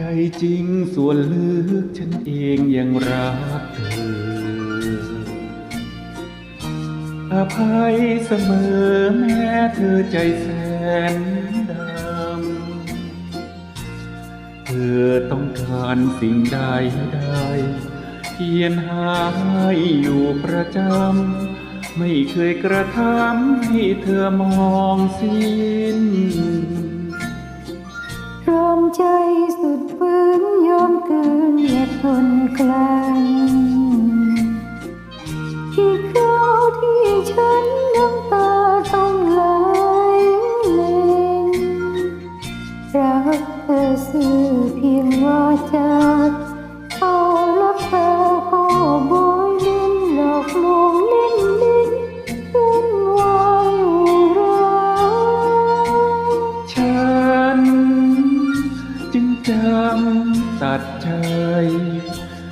ใจจริงส่วนลึกฉันเองยังรักเธอ อภัยเสมอแม้เธอใจแสนดำ เธอต้องการสิ่งใดได้เพียรหาให้อยู่ประจำ ไม่เคยกระทำให้เธอมองสิ้นร้อมใจสุด ยอมเกินแลกลั้นที่คราวที่ฉันน้ำตาต้องไหลเล็งรักเธอสื่อเพียงว่าจะเอาลับเธอขอบอยเล่นหลอกลวงเล่นลิ้นวุ่นวายอุราฉันจึงจำ ตัดใจ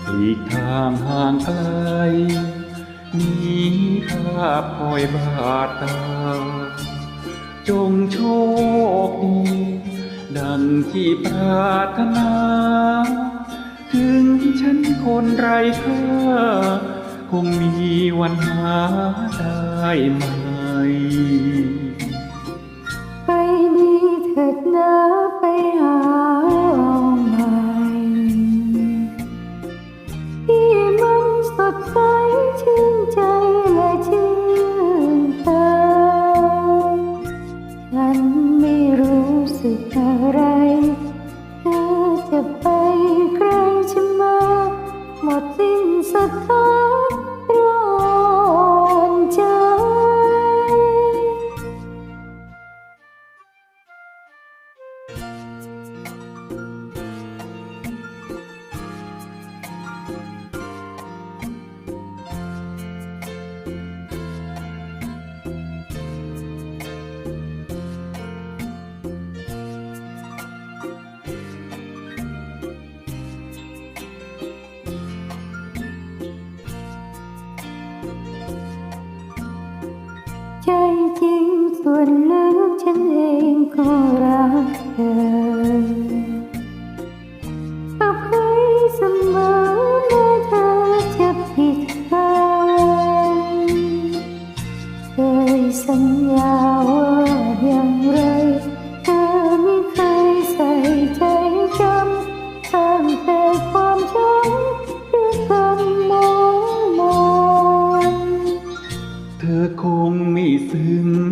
หลีกทางห่างไกลหนีภาพคอยบาดตา จงโชคดี ดังที่ปรารถนา ถึงฉันคนไร้ค่าคงมีวันหาได้ไหมไใสชื่นใจและชื่นตาฉันไม่รู้สึกอะไร เธอจะไปใครจะมา หมดสิ้นศรัทธา ส่วนลึกฉันเองก็รักเธออาไว้เสมอ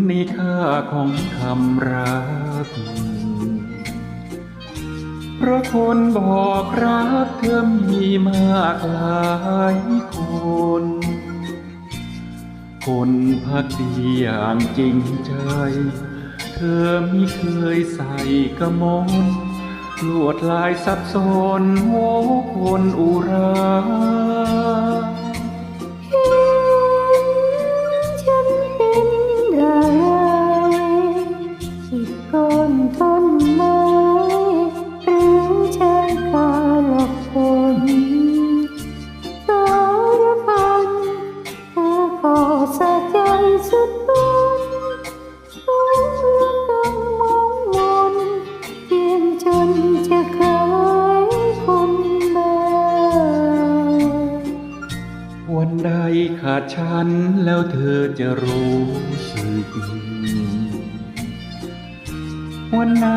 ซึ้งในค่าของคำรัก เพราะคนบอกรักเธอมีมากหลายคน คนพักดีอย่างจริงใจ เธอไม่เคยใส่กระมนลวดลายซับซ้อนโวคนอุรา ใดขาดฉันแล้วเธอจะรู้สึก วันไหน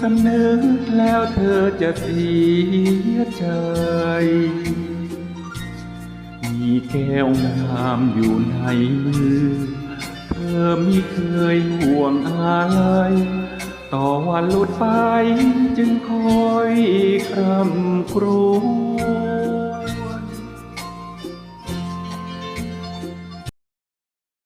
สำนึกแล้วเธอจะเสียใจ มีแก้วงามอยู่ในมือ เธอไม่เคยห่วงอะไร ต่อวันหลุดไปจึงคอยคร่ำครวญ